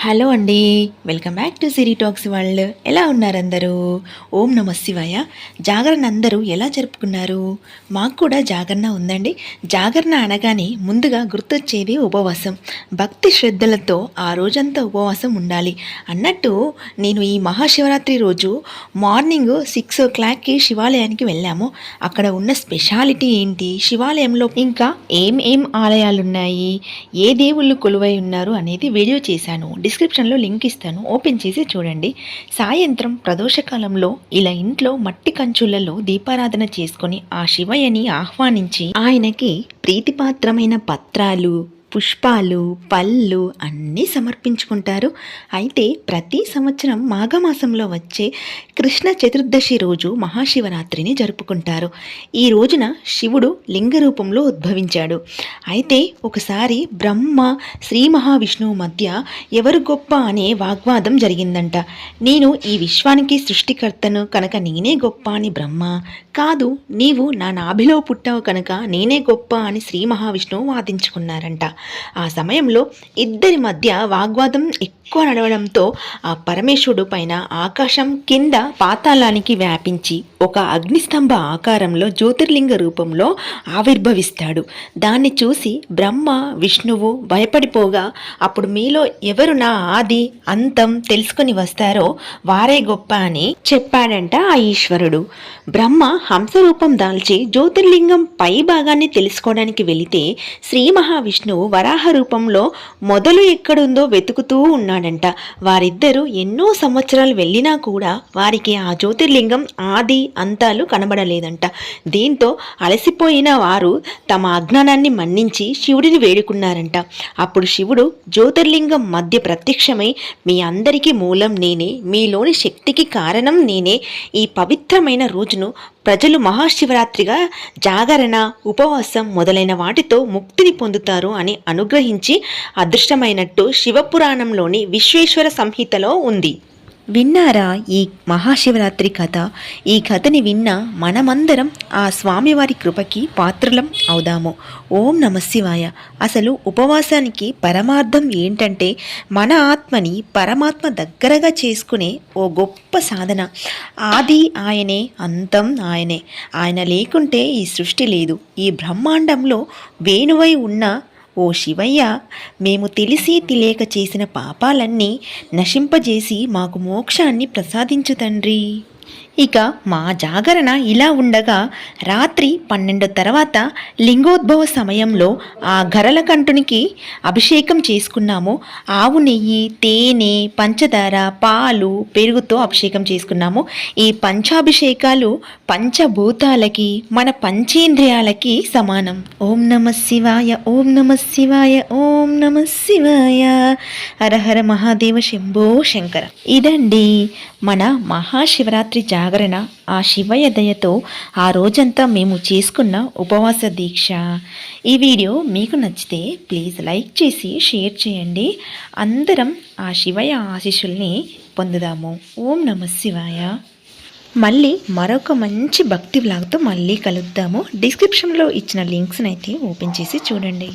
Hello అండి. Welcome back to Siri talks world. ఎలా ఉన్నారు అందరూ ఓం నమ శివాయ. జాగరణ అందరూ ఎలా జరుపుకున్నారు? మాకు కూడా జాగరణ ఉందండి. జాగరణ అనగానే ముందుగా గుర్తొచ్చేది ఉపవాసం. భక్తి శ్రద్ధలతో ఆ రోజంతా ఉపవాసం ఉండాలి. అన్నట్టు నేను ఈ మహాశివరాత్రి రోజు మార్నింగ్ సిక్స్ ఓ క్లాక్కి శివాలయానికి వెళ్ళాము. అక్కడ ఉన్న స్పెషాలిటీ ఏంటి? శివాలయంలో ఇంకా ఏం ఏం ఆలయాలు ఉన్నాయి ఏ దేవుళ్ళు కొలువై ఉన్నారు అనేది వీడియో చేశాను. డిస్క్రిప్షన్లో లింక్ ఇస్తాను. ఓపెన్ చేసి చూడండి. సాయంత్రం ప్రదోషకాలంలో ఇలా ఇంట్లో మట్టి కంచులలో దీపారాధన చేసుకొని ఆ శివయ్యని ఆహ్వానించి ఆయనకి ప్రీతిపాత్రమైన పత్రాలు పుష్పాలు పళ్ళు అన్నీ సమర్పించుకుంటారు. అయితే ప్రతి సంవత్సరం మాఘమాసంలో వచ్చే కృష్ణ చతుర్దశి రోజు మహాశివరాత్రిని జరుపుకుంటారు. ఈ రోజున శివుడు లింగ రూపంలో ఉద్భవించాడు. అయితే ఒకసారి బ్రహ్మ శ్రీ మహావిష్ణువు మధ్య ఎవరు గొప్ప అనే వాగ్వాదం జరిగిందంట. నేను ఈ విశ్వానికి సృష్టికర్తను కనుక నేనే గొప్ప అని బ్రహ్మ కాదు నీవు నా నాభిలో పుట్టావు కనుక నేనే గొప్ప అని శ్రీ మహావిష్ణువు వాదించుకున్నారంట. ఆ సమయంలో ఇద్దరి మధ్య వాగ్వాదం ఎక్కువ నడవడంతో ఆ పరమేశ్వరుడు పైన ఆకాశం కింద పాతాళానికి వ్యాపించి ఒక అగ్నిస్తంభ ఆకారంలో జ్యోతిర్లింగ రూపంలో ఆవిర్భవిస్తాడు. దాన్ని చూసి బ్రహ్మ విష్ణువు భయపడిపోగా అప్పుడు మీలో ఎవరు నా ఆది అంతం తెలుసుకుని వస్తారో వారే గొప్ప అని చెప్పాడంట ఆ ఈశ్వరుడు. బ్రహ్మ హంసరూపం దాల్చి జ్యోతిర్లింగం పై భాగాన్ని తెలుసుకోవడానికి వెళితే శ్రీ మహావిష్ణువు వరాహ రూపంలో మొదలు ఎక్కడుందో వెతుకుతూ ఉన్నాడంట. వారిద్దరూ ఎన్నో సంవత్సరాలు వెళ్ళినా కూడా వారికి ఆ జ్యోతిర్లింగం ఆది అంతాలు కనబడలేదంట. దీంతో అలసిపోయిన వారు తమ అజ్ఞానాన్ని మన్నించి శివుడిని వేడుకున్నారంట. అప్పుడు శివుడు జ్యోతిర్లింగం మధ్య ప్రత్యక్షమై మీ అందరికీ మూలం నేనే మీలోని శక్తికి కారణం నేనే. ఈ పవిత్రమైన రోజును ప్రజలు మహాశివరాత్రిగా జాగరణ ఉపవాసం మొదలైన వాటితో ముక్తిని పొందుతారు అని అనుగ్రహించి అదృష్టమైనట్టు శివపురాణంలోని విశ్వేశ్వర సంహితలో ఉంది. విన్నారా ఈ మహాశివరాత్రి కథ? ఈ కథని విన్న మనమందరం ఆ స్వామివారి కృపకి పాత్రులం అవుదాము. ఓం నమశివాయ అసలు ఉపవాసానికి పరమార్థం ఏంటంటే మన ఆత్మని పరమాత్మ దగ్గరగా చేసుకునే ఓ గొప్ప సాధన. ఆది ఆయనే అంతం ఆయనే. ఆయన లేకుంటే ఈ సృష్టి లేదు. ఈ బ్రహ్మాండంలో వేణువై ఉన్న ఓ శివయ్య మేము తెలిసి తెలియక చేసిన పాపాలన్నీ నశింపజేసి మాకు మోక్షాన్ని ప్రసాదించు తండ్రి. ఇక మా జాగరణ ఇలా ఉండగా రాత్రి పన్నెండు తర్వాత లింగోద్భవ సమయంలో ఆ గరలకంఠునికి అభిషేకం చేసుకున్నాము. ఆవు నెయ్యి తేనె పంచదార పాలు పెరుగుతో అభిషేకం చేసుకున్నాము. ఈ పంచాభిషేకాలు పంచభూతాలకి మన పంచేంద్రియాలకి సమానం. ఓం నమ శివాయ ఓం నమ శివాయ ఓం నమ శివాయ. హరహర మహాదేవ శంభో శంకర. ఇదండి మన మహాశివరాత్రి జాగరణ. ఆ శివయ్య దయతో ఆ రోజంతా మేము చేసుకున్న ఉపవాస దీక్ష. ఈ వీడియో మీకు నచ్చితే ప్లీజ్ లైక్ చేసి షేర్ చేయండి. అందరం ఆ శివయ్య ఆశీస్సుల్ని పొందుదాము. ఓం నమ శివాయ. మళ్ళీ మరొక మంచి భక్తి బ్లాగ్తో మళ్ళీ కలుద్దాము. డిస్క్రిప్షన్లో ఇచ్చిన లింక్స్ని అయితే ఓపెన్ చేసి చూడండి.